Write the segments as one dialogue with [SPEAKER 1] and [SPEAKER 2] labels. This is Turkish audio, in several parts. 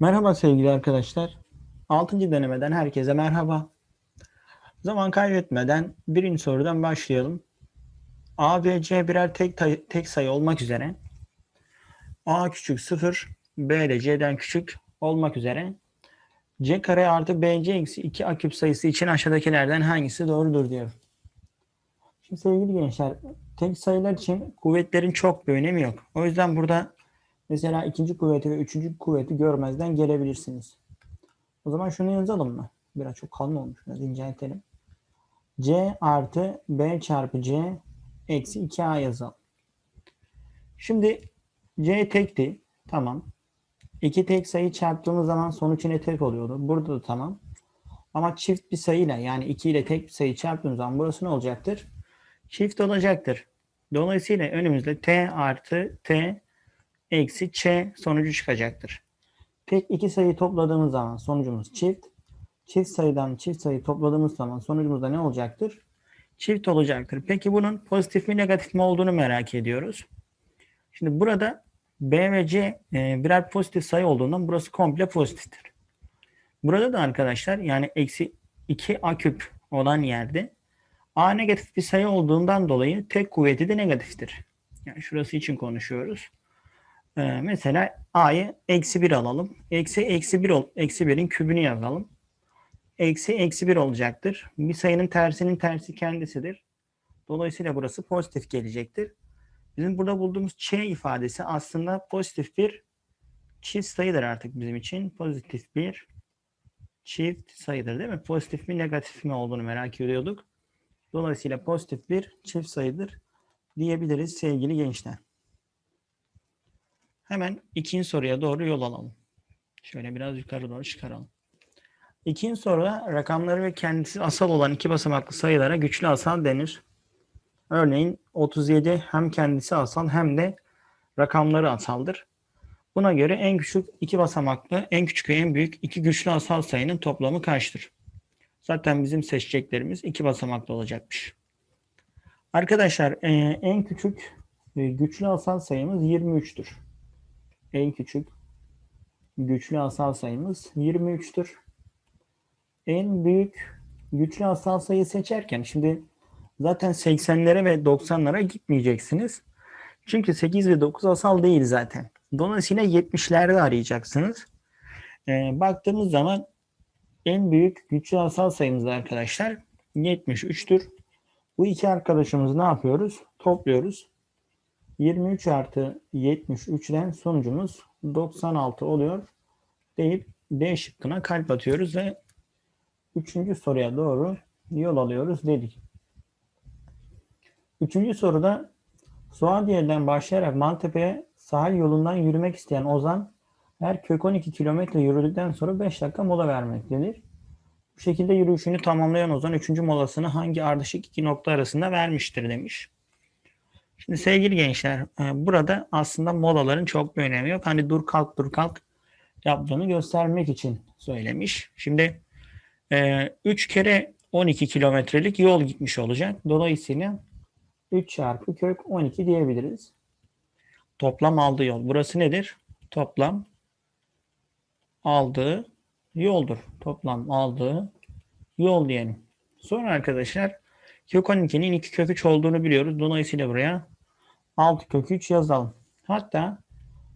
[SPEAKER 1] Merhaba sevgili arkadaşlar. 6. denemeden herkese merhaba. Zaman kaybetmeden birinci sorudan başlayalım. A ve C birer tek, tek sayı olmak üzere A küçük 0, B de C'den küçük olmak üzere C kare artı BC eksi 2 A küp sayısı için aşağıdakilerden hangisi doğrudur diyor. Şimdi sevgili gençler tek sayılar için kuvvetlerin çok bir önemi yok. O yüzden burada Mesela ikinci kuvveti ve üçüncü kuvveti görmezden gelebilirsiniz. O zaman şunu yazalım mı? Biraz çok kalın olmuş. Biraz inceltelim. C artı B çarpı C eksi 2A yazalım. Şimdi C tekti. Tamam. İki tek sayı çarptığımız zaman sonuç yine tek oluyordu. Burada da tamam. Ama çift bir sayıyla yani 2 ile tek bir sayı çarptığımız zaman burası ne olacaktır? Çift olacaktır. Dolayısıyla önümüzde T artı T eksi ç sonucu çıkacaktır. Tek iki sayı topladığımız zaman sonucumuz çift. Çift sayıdan çift sayı topladığımız zaman sonucumuzda ne olacaktır? Çift olacaktır. Peki bunun pozitif mi negatif mi olduğunu merak ediyoruz. Şimdi burada B ve C e, birer pozitif sayı olduğundan burası komple pozitiftir. Burada da arkadaşlar yani eksi 2 a küp olan yerde a negatif bir sayı olduğundan dolayı tek kuvveti de negatiftir. Yani şurası için konuşuyoruz. Ee, mesela a'yı eksi 1 alalım. Eksi eksi 1 ol, eksi 1'in kübünü yazalım. Eksi eksi 1 olacaktır. Bir sayının tersinin tersi kendisidir. Dolayısıyla burası pozitif gelecektir. Bizim burada bulduğumuz ç ifadesi aslında pozitif bir çift sayıdır artık bizim için. Pozitif bir çift sayıdır değil mi? Pozitif mi negatif mi olduğunu merak ediyorduk. Dolayısıyla pozitif bir çift sayıdır diyebiliriz sevgili gençler. Hemen ikinci soruya doğru yol alalım. Şöyle biraz yukarı doğru çıkaralım. İkinci soruda rakamları ve kendisi asal olan iki basamaklı sayılara güçlü asal denir. Örneğin 37 hem kendisi asal hem de rakamları asaldır. Buna göre en küçük iki basamaklı, en küçük ve en büyük iki güçlü asal sayının toplamı kaçtır? Zaten bizim seçeceklerimiz iki basamaklı olacakmış. Arkadaşlar e, en küçük güçlü asal sayımız 23'tür en küçük güçlü asal sayımız 23'tür. En büyük güçlü asal sayı seçerken şimdi zaten 80'lere ve 90'lara gitmeyeceksiniz. Çünkü 8 ve 9 asal değil zaten. Dolayısıyla 70'lerde arayacaksınız. Ee, baktığımız zaman en büyük güçlü asal sayımız arkadaşlar 73'tür. Bu iki arkadaşımızı ne yapıyoruz? Topluyoruz. 23 artı 73'den sonucumuz 96 oluyor deyip D şıkkına kalp atıyoruz ve üçüncü soruya doğru yol alıyoruz dedik. Üçüncü soruda Suadiye'den başlayarak Maltepe'ye sahil yolundan yürümek isteyen Ozan her kök 12 kilometre yürüdükten sonra 5 dakika mola vermektedir. Bu şekilde yürüyüşünü tamamlayan Ozan 3. molasını hangi ardışık iki nokta arasında vermiştir demiş. Şimdi sevgili gençler e, burada aslında molaların çok bir önemi yok. Hani dur kalk dur kalk yaptığını göstermek için söylemiş. Şimdi 3 e, kere 12 kilometrelik yol gitmiş olacak. Dolayısıyla 3 çarpı kök 12 diyebiliriz. Toplam aldığı yol. Burası nedir? Toplam aldığı yoldur. Toplam aldığı yol diyelim. Sonra arkadaşlar kök 12'nin 2 kök 3 olduğunu biliyoruz. Dolayısıyla buraya 6 kök 3 yazalım. Hatta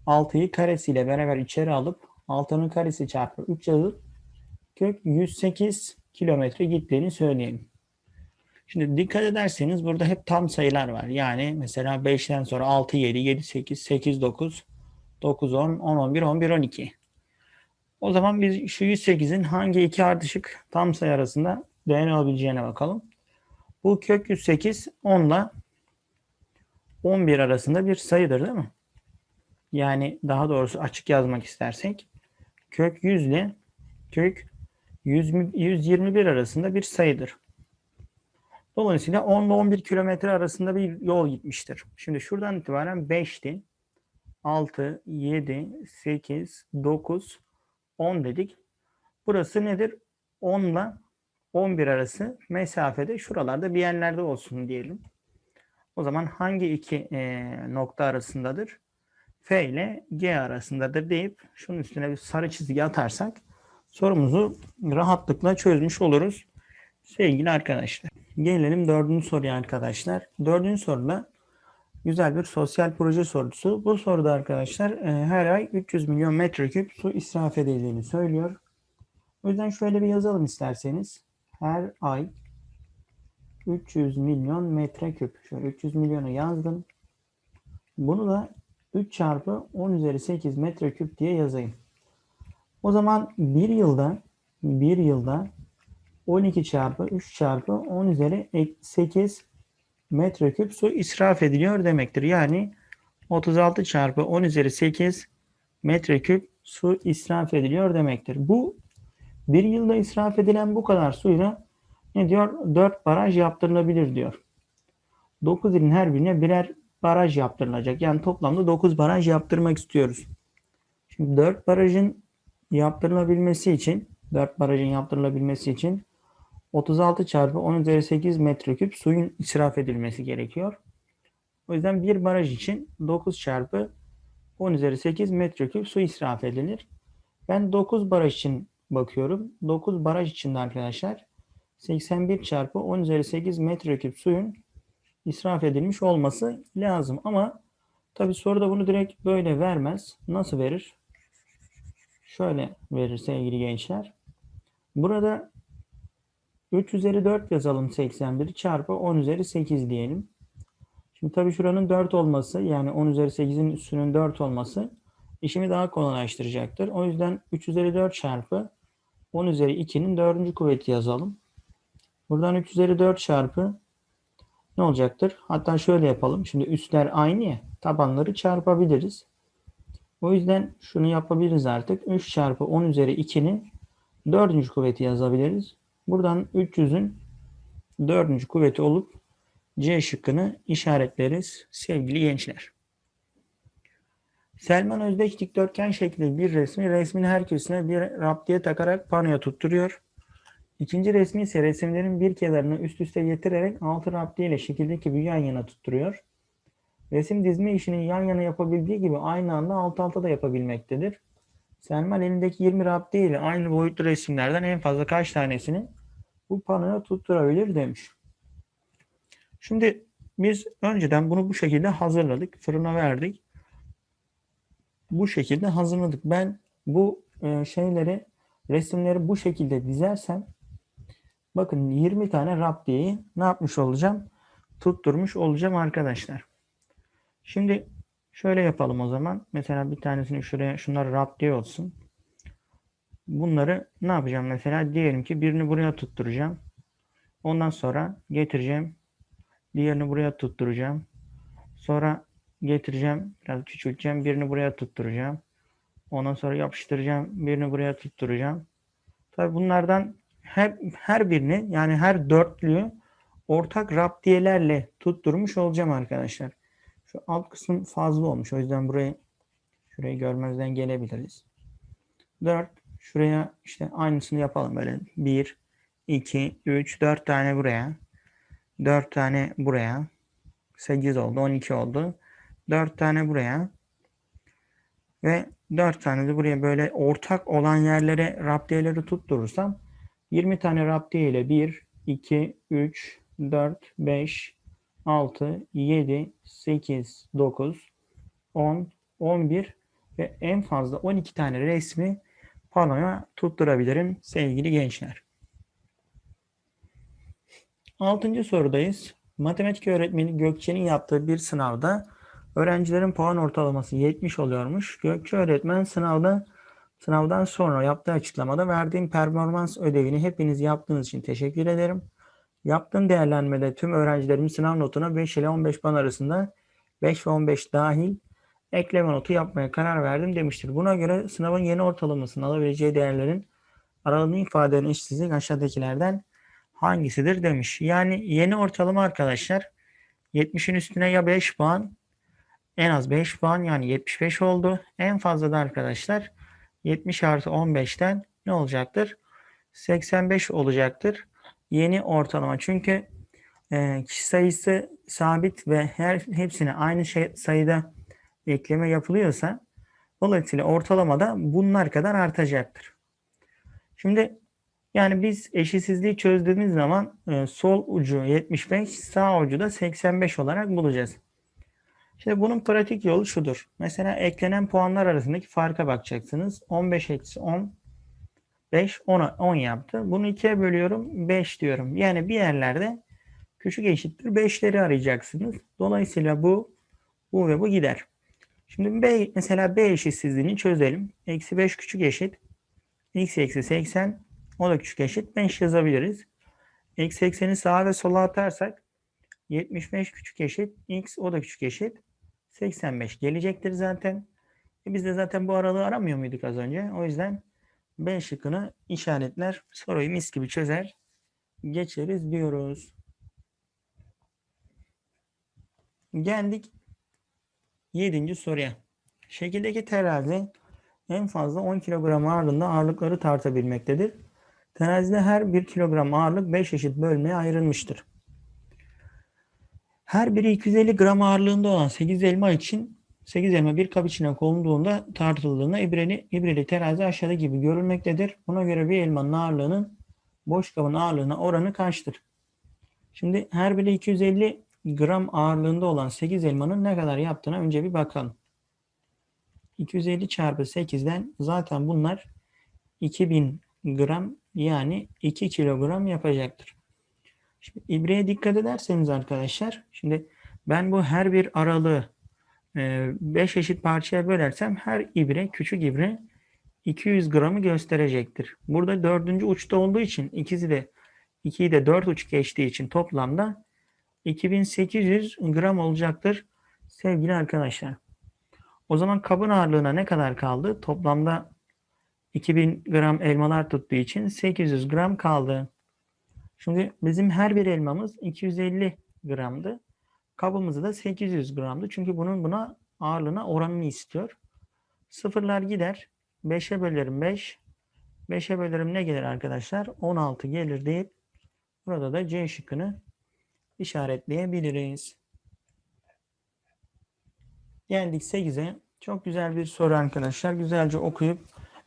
[SPEAKER 1] 6'yı karesiyle beraber içeri alıp 6'nın karesi çarpı 3 yazıp kök 108 kilometre gittiğini söyleyelim. Şimdi dikkat ederseniz burada hep tam sayılar var. Yani mesela 5'ten sonra 6, 7, 7, 8, 8, 9, 9, 10, 10, 11, 11, 12. O zaman biz şu 108'in hangi iki ardışık tam sayı arasında değer olabileceğine bakalım. Bu kök 108 10 ile 11 arasında bir sayıdır değil mi? Yani daha doğrusu açık yazmak istersek kök 100 ile kök 100, 121 arasında bir sayıdır. Dolayısıyla 10 ile 11 kilometre arasında bir yol gitmiştir. Şimdi şuradan itibaren 5'ti. 6, 7, 8, 9, 10 dedik. Burası nedir? 10 ile 11 arası mesafede şuralarda bir yerlerde olsun diyelim. O zaman hangi iki e, nokta arasındadır? F ile G arasındadır deyip şunun üstüne bir sarı çizgi atarsak sorumuzu rahatlıkla çözmüş oluruz. Sevgili arkadaşlar. Gelelim dördüncü soruya arkadaşlar. Dördüncü soruda güzel bir sosyal proje sorusu. Bu soruda arkadaşlar e, her ay 300 milyon metreküp su israf edildiğini söylüyor. O yüzden şöyle bir yazalım isterseniz. Her ay 300 milyon metreküp. Şöyle 300 milyonu yazdım. Bunu da 3 çarpı 10 üzeri 8 metreküp diye yazayım. O zaman bir yılda bir yılda 12 çarpı 3 çarpı 10 üzeri 8 metreküp su israf ediliyor demektir. Yani 36 çarpı 10 üzeri 8 metreküp su israf ediliyor demektir. Bu bir yılda israf edilen bu kadar suyla ne diyor? 4 baraj yaptırılabilir diyor. 9 ilin her birine birer baraj yaptırılacak. Yani toplamda 9 baraj yaptırmak istiyoruz. Şimdi 4 barajın yaptırılabilmesi için 4 barajın yaptırılabilmesi için 36 çarpı 10 üzeri 8 metreküp suyun israf edilmesi gerekiyor. O yüzden bir baraj için 9 çarpı 10 üzeri 8 metreküp su israf edilir. Ben 9 baraj için bakıyorum. 9 baraj için de arkadaşlar 81 çarpı 10 üzeri 8 metreküp suyun israf edilmiş olması lazım. Ama tabi soruda bunu direkt böyle vermez. Nasıl verir? Şöyle verir sevgili gençler. Burada 3 üzeri 4 yazalım 81 çarpı 10 üzeri 8 diyelim. Şimdi tabi şuranın 4 olması yani 10 üzeri 8'in üstünün 4 olması işimi daha kolaylaştıracaktır. O yüzden 3 üzeri 4 çarpı 10 üzeri 2'nin 4. kuvveti yazalım. Buradan 3 üzeri 4 çarpı ne olacaktır? Hatta şöyle yapalım. Şimdi üstler aynı ya. Tabanları çarpabiliriz. O yüzden şunu yapabiliriz artık. 3 çarpı 10 üzeri 2'nin 4. kuvveti yazabiliriz. Buradan 300'ün 4. kuvveti olup C şıkkını işaretleriz sevgili gençler. Selman Özdeş dikdörtgen şeklinde bir resmi resmin her köşesine bir raptiye takarak panoya tutturuyor. İkinci resmi ise resimlerin bir kenarını üst üste getirerek altı raptiye ile şekildeki gibi yan yana tutturuyor. Resim dizme işini yan yana yapabildiği gibi aynı anda alt alta da yapabilmektedir. Selman elindeki 20 raptiye ile aynı boyutlu resimlerden en fazla kaç tanesini bu panoya tutturabilir demiş. Şimdi biz önceden bunu bu şekilde hazırladık. Fırına verdik. Bu şekilde hazırladık. Ben bu e, şeyleri resimleri bu şekilde dizersem bakın 20 tane raptiyeyi ne yapmış olacağım? Tutturmuş olacağım arkadaşlar. Şimdi şöyle yapalım o zaman. Mesela bir tanesini şuraya şunlar raptiye olsun. Bunları ne yapacağım mesela? Diyelim ki birini buraya tutturacağım. Ondan sonra getireceğim. Diğerini buraya tutturacağım. Sonra getireceğim. Biraz küçülteceğim. Birini buraya tutturacağım. Ondan sonra yapıştıracağım. Birini buraya tutturacağım. Tabi bunlardan her, her birini yani her dörtlüyü ortak raptiyelerle tutturmuş olacağım arkadaşlar. Şu alt kısım fazla olmuş. O yüzden burayı şurayı görmezden gelebiliriz. 4 şuraya işte aynısını yapalım böyle. 1 2 3 4 tane buraya. 4 tane buraya. 8 oldu. 12 oldu. 4 tane buraya. Ve 4 tane de buraya böyle ortak olan yerlere raptiyeleri tutturursam 20 tane raptiye ile 1, 2, 3, 4, 5, 6, 7, 8, 9, 10, 11 ve en fazla 12 tane resmi panoya tutturabilirim sevgili gençler. Altıncı sorudayız. Matematik öğretmeni Gökçe'nin yaptığı bir sınavda öğrencilerin puan ortalaması 70 oluyormuş. Gökçe öğretmen sınavda sınavdan sonra yaptığı açıklamada verdiğim performans ödevini hepiniz yaptığınız için teşekkür ederim. Yaptığım değerlenmede tüm öğrencilerimin sınav notuna 5 ile 15 puan arasında 5 ve 15 dahil ekleme notu yapmaya karar verdim demiştir. Buna göre sınavın yeni ortalamasının alabileceği değerlerin aralığını ifade eden eşitsizlik aşağıdakilerden hangisidir demiş. Yani yeni ortalama arkadaşlar 70'in üstüne ya 5 puan en az 5 puan yani 75 oldu. En fazla da arkadaşlar 70 artı 15'ten ne olacaktır? 85 olacaktır. Yeni ortalama. Çünkü e, kişi sayısı sabit ve her hepsini aynı şey, sayıda ekleme yapılıyorsa dolayısıyla ortalamada bunlar kadar artacaktır. Şimdi yani biz eşitsizliği çözdüğümüz zaman e, sol ucu 75, sağ ucu da 85 olarak bulacağız. Şimdi bunun pratik yolu şudur. Mesela eklenen puanlar arasındaki farka bakacaksınız. 15 eksi 10 5 10'a 10 yaptı. Bunu ikiye bölüyorum 5 diyorum. Yani bir yerlerde küçük eşittir 5'leri arayacaksınız. Dolayısıyla bu bu ve bu gider. Şimdi B, mesela B eşitsizliğini çözelim. Eksi 5 küçük eşit. X eksi 80 o da küçük eşit 5 yazabiliriz. Eksi 80'i sağa ve sola atarsak 75 küçük eşit x o da küçük eşit 85 gelecektir zaten. E biz de zaten bu aralığı aramıyor muyduk az önce? O yüzden B şıkkını işaretler soruyu mis gibi çözer geçeriz diyoruz. Geldik 7. soruya. Şekildeki terazi en fazla 10 kilogram ağırlığında ağırlıkları tartabilmektedir. Terazide her 1 kilogram ağırlık 5 eşit bölmeye ayrılmıştır. Her biri 250 gram ağırlığında olan 8 elma için 8 elma bir kap içine konulduğunda tartıldığında ibreli, ibreli terazi aşağıda gibi görülmektedir. Buna göre bir elmanın ağırlığının boş kabın ağırlığına oranı kaçtır? Şimdi her biri 250 gram ağırlığında olan 8 elmanın ne kadar yaptığına önce bir bakalım. 250 çarpı 8'den zaten bunlar 2000 gram yani 2 kilogram yapacaktır. Şimdi ibreye dikkat ederseniz arkadaşlar şimdi ben bu her bir aralığı 5 eşit parçaya bölersem her ibre küçük ibre 200 gramı gösterecektir. Burada dördüncü uçta olduğu için ikisi de 2'yi de 4 uç geçtiği için toplamda 2800 gram olacaktır sevgili arkadaşlar. O zaman kabın ağırlığına ne kadar kaldı? Toplamda 2000 gram elmalar tuttuğu için 800 gram kaldı. Şimdi bizim her bir elmamız 250 gramdı. Kabımızı da 800 gramdı. Çünkü bunun buna ağırlığına oranını istiyor. Sıfırlar gider. 5'e bölerim 5. 5'e bölerim ne gelir arkadaşlar? 16 gelir deyip burada da C şıkkını işaretleyebiliriz. Geldik 8'e. Çok güzel bir soru arkadaşlar. Güzelce okuyup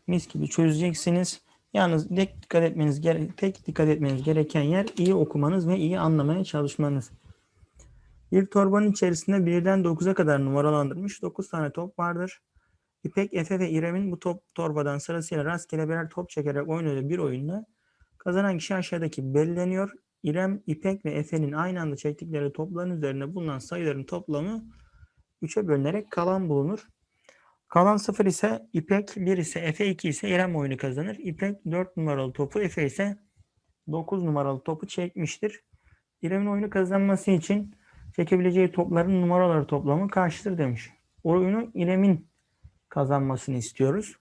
[SPEAKER 1] mis gibi çözeceksiniz. Yalnız dikkat etmeniz tek dikkat etmeniz gereken yer iyi okumanız ve iyi anlamaya çalışmanız. Bir torbanın içerisinde birden 9'a kadar numaralandırmış 9 tane top vardır. İpek, Efe ve İrem'in bu top torbadan sırasıyla rastgele birer top çekerek oynadığı bir oyunda kazanan kişi aşağıdaki belirleniyor. İrem, İpek ve Efe'nin aynı anda çektikleri topların üzerine bulunan sayıların toplamı 3'e bölünerek kalan bulunur. Kalan 0 ise İpek, 1 ise Efe, 2 ise İrem oyunu kazanır. İpek 4 numaralı topu, Efe ise 9 numaralı topu çekmiştir. İrem'in oyunu kazanması için çekebileceği topların numaraları toplamı kaçtır demiş. Oyunu İrem'in kazanmasını istiyoruz.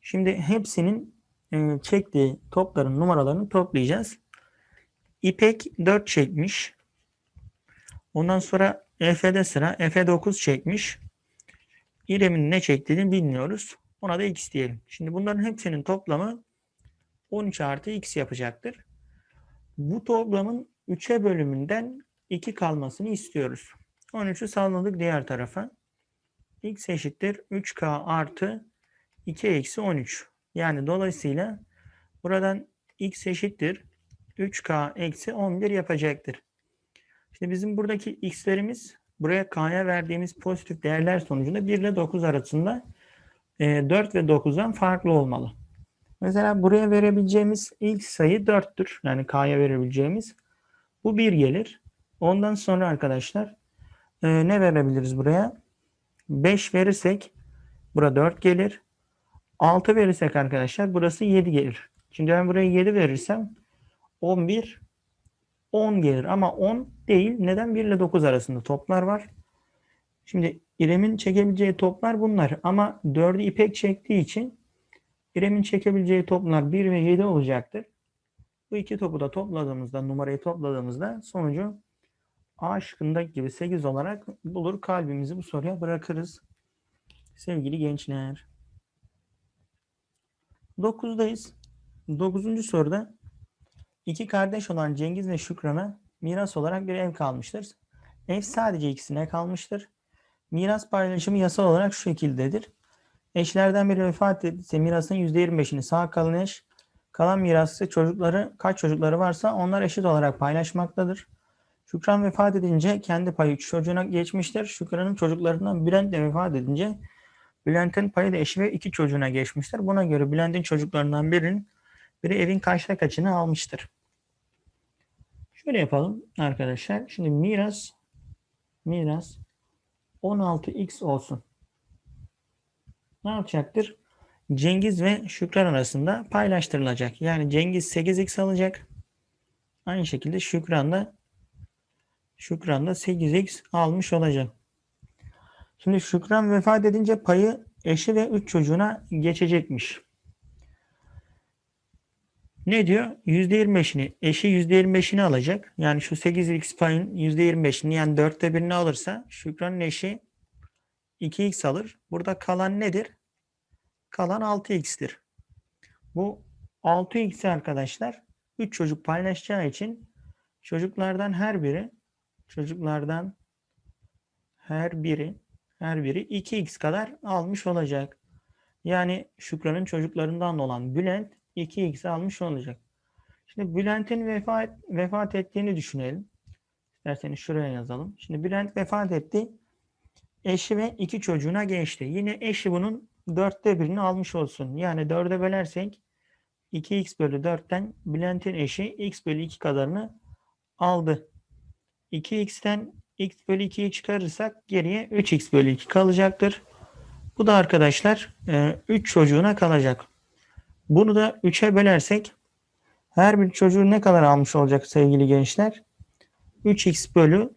[SPEAKER 1] Şimdi hepsinin e, çektiği topların numaralarını toplayacağız. İpek 4 çekmiş. Ondan sonra Efe'de sıra. Efe 9 çekmiş. İrem'in ne çektiğini bilmiyoruz. Ona da x diyelim. Şimdi bunların hepsinin toplamı 13 artı x yapacaktır. Bu toplamın 3'e bölümünden 2 kalmasını istiyoruz. 13'ü salladık diğer tarafa. x eşittir 3k artı 2 eksi 13. Yani dolayısıyla buradan x eşittir 3k eksi 11 yapacaktır. Şimdi bizim buradaki x'lerimiz buraya k'ya verdiğimiz pozitif değerler sonucunda 1 ile 9 arasında 4 e, ve 9'dan farklı olmalı. Mesela buraya verebileceğimiz ilk sayı 4'tür. Yani k'ya verebileceğimiz. Bu 1 gelir. Ondan sonra arkadaşlar e, ne verebiliriz buraya? 5 verirsek burada 4 gelir. 6 verirsek arkadaşlar burası 7 gelir. Şimdi ben buraya 7 verirsem 11 10 gelir ama 10 değil. Neden? 1 ile 9 arasında toplar var. Şimdi İrem'in çekebileceği toplar bunlar ama 4'ü İpek çektiği için İrem'in çekebileceği toplar 1 ve 7 olacaktır. Bu iki topu da topladığımızda, numarayı topladığımızda sonucu A şıkkındaki gibi 8 olarak bulur. Kalbimizi bu soruya bırakırız. Sevgili gençler. 9'dayız. 9. soruda iki kardeş olan Cengiz ve Şükran'a miras olarak bir ev kalmıştır. Ev sadece ikisine kalmıştır. Miras paylaşımı yasal olarak şu şekildedir. Eşlerden biri vefat ettiyse mirasın %25'ini sağ kalan eş, kalan mirası çocukları kaç çocukları varsa onlar eşit olarak paylaşmaktadır. Şükran vefat edince kendi payı üç çocuğuna geçmiştir. Şükran'ın çocuklarından Bülent de vefat edince Bülent'in payı da eşi ve iki çocuğuna geçmiştir. Buna göre Bülent'in çocuklarından birinin biri evin kaçta kaçını almıştır. Şöyle yapalım arkadaşlar. Şimdi miras miras 16x olsun. Ne yapacaktır? Cengiz ve Şükran arasında paylaştırılacak. Yani Cengiz 8x alacak. Aynı şekilde Şükran da Şükran da 8x almış olacak. Şimdi Şükran vefat edince payı eşi ve 3 çocuğuna geçecekmiş. Ne diyor? %25'ini, eşi %25'ini alacak. Yani şu 8x payın %25'ini yani 4'te 1'ini alırsa Şükran'ın eşi 2x alır. Burada kalan nedir? Kalan 6x'tir. Bu 6x'i arkadaşlar 3 çocuk paylaşacağı için çocuklardan her biri çocuklardan her biri her biri 2x kadar almış olacak. Yani Şükran'ın çocuklarından olan Bülent 2x almış olacak. Şimdi Bülent'in vefat, vefat ettiğini düşünelim. İsterseniz şuraya yazalım. Şimdi Bülent vefat etti. Eşi ve iki çocuğuna geçti. Yine eşi bunun dörtte birini almış olsun. Yani dörde bölersek 2x bölü 4'ten Bülent'in eşi x bölü 2 kadarını aldı. 2x'ten x bölü 2'yi çıkarırsak geriye 3x bölü 2 kalacaktır. Bu da arkadaşlar 3 çocuğuna kalacak. Bunu da 3'e bölersek her bir çocuğun ne kadar almış olacak sevgili gençler? 3x bölü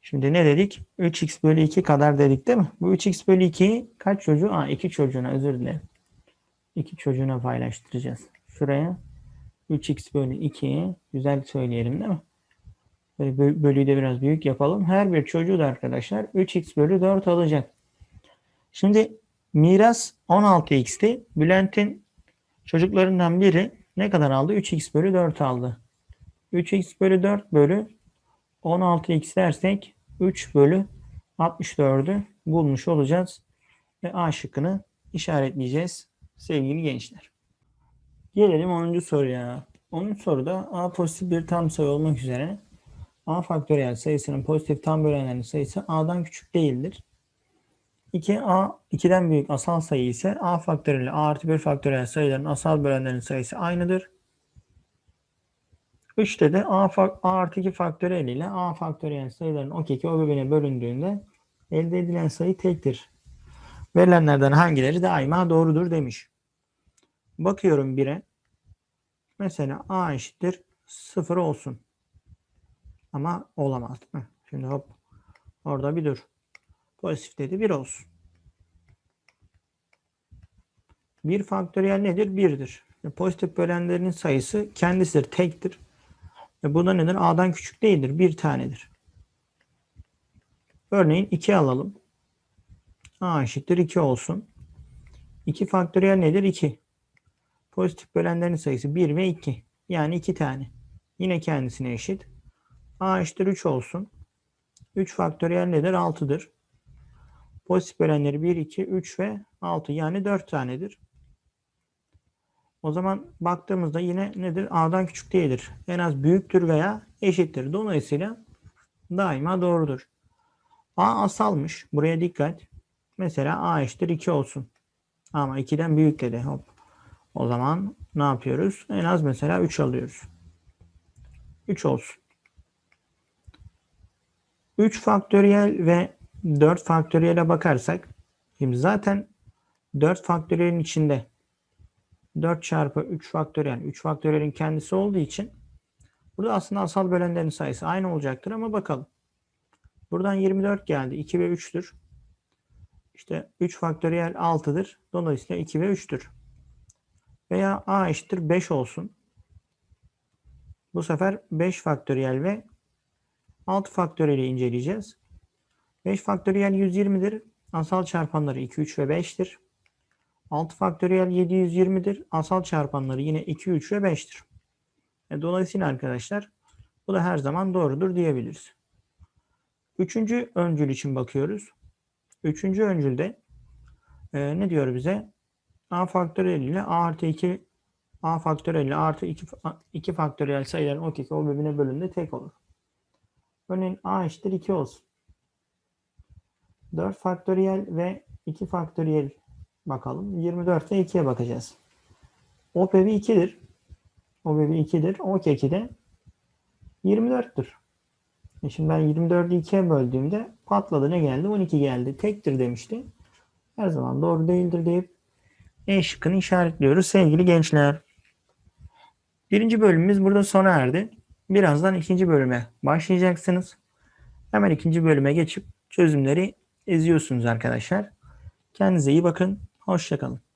[SPEAKER 1] Şimdi ne dedik? 3x bölü 2 kadar dedik değil mi? Bu 3x bölü 2'yi kaç çocuğu? Aa 2 çocuğuna özür dilerim. 2 çocuğuna paylaştıracağız. Şuraya 3x bölü 2'yi güzel söyleyelim değil mi? Böyle bölüyü de biraz büyük yapalım. Her bir çocuğu da arkadaşlar 3x bölü 4 alacak. Şimdi miras 16x'ti. Bülent'in çocuklarından biri ne kadar aldı? 3x bölü 4 aldı. 3x bölü 4 bölü 16x dersek 3 bölü 64'ü bulmuş olacağız. Ve A şıkkını işaretleyeceğiz sevgili gençler. Gelelim 10. soruya. 10. soruda A pozitif bir tam sayı olmak üzere A faktöriyel sayısının pozitif tam bölenlerinin sayısı A'dan küçük değildir. 2A 2'den büyük asal sayı ise A faktöriyel A artı 1 faktöriyel sayıların asal bölenlerinin sayısı aynıdır. 3'te de A, A artı 2 faktöriyel ile A faktöriyel sayıların o keki o birbirine bölündüğünde elde edilen sayı tektir. Verilenlerden hangileri daima doğrudur demiş. Bakıyorum 1'e. Mesela A eşittir 0 olsun. Ama olamaz. Şimdi hop orada bir dur. Pozitif dedi 1 olsun. 1 faktöriyel nedir? 1'dir. Pozitif bölenlerin sayısı kendisidir, tektir. E bu da nedir? A'dan küçük değildir. Bir tanedir. Örneğin 2 alalım. A eşittir 2 olsun. 2 faktöriyel nedir? 2. Pozitif bölenlerin sayısı 1 ve 2. Yani 2 tane. Yine kendisine eşit. A eşittir 3 olsun. 3 faktöriyel nedir? 6'dır. Pozitif bölenleri 1, 2, 3 ve 6. Yani 4 tanedir. O zaman baktığımızda yine nedir? A'dan küçük değildir. En az büyüktür veya eşittir. Dolayısıyla daima doğrudur. A asalmış. Buraya dikkat. Mesela A eşittir 2 olsun. Ama 2'den büyük dedi. Hop. O zaman ne yapıyoruz? En az mesela 3 alıyoruz. 3 olsun. 3 faktöriyel ve 4 faktöriyele bakarsak şimdi zaten 4 faktöriyelin içinde 4 çarpı 3 faktöriyel. 3 faktöriyelin kendisi olduğu için burada aslında asal bölenlerin sayısı aynı olacaktır ama bakalım. Buradan 24 geldi. 2 ve 3'tür. İşte 3 faktöriyel 6'dır. Dolayısıyla 2 ve 3'tür. Veya a eşittir 5 olsun. Bu sefer 5 faktöriyel ve 6 faktöriyeli inceleyeceğiz. 5 faktöriyel 120'dir. Asal çarpanları 2, 3 ve 5'tir. 6 faktöriyel 720'dir. Asal çarpanları yine 2, 3 ve 5'tir. E, dolayısıyla arkadaşlar bu da her zaman doğrudur diyebiliriz. Üçüncü öncül için bakıyoruz. Üçüncü öncülde e, ne diyor bize? A faktöriyel ile A artı 2 A faktöriyel ile A artı 2, 2 faktöriyel sayıların o keki o birbirine bölümünde tek olur. Örneğin A eşittir 2 olsun. 4 faktöriyel ve 2 faktöriyel bakalım. 24 ve 2'ye bakacağız. O bebi 2'dir. O bebi 2'dir. O keki de 24'tür. E şimdi ben 24'ü 2'ye böldüğümde patladı ne geldi? 12 geldi. Tektir demişti. Her zaman doğru değildir deyip E şıkkını işaretliyoruz sevgili gençler. Birinci bölümümüz burada sona erdi. Birazdan ikinci bölüme başlayacaksınız. Hemen ikinci bölüme geçip çözümleri eziyorsunuz arkadaşlar. Kendinize iyi bakın. Hoşçakalın.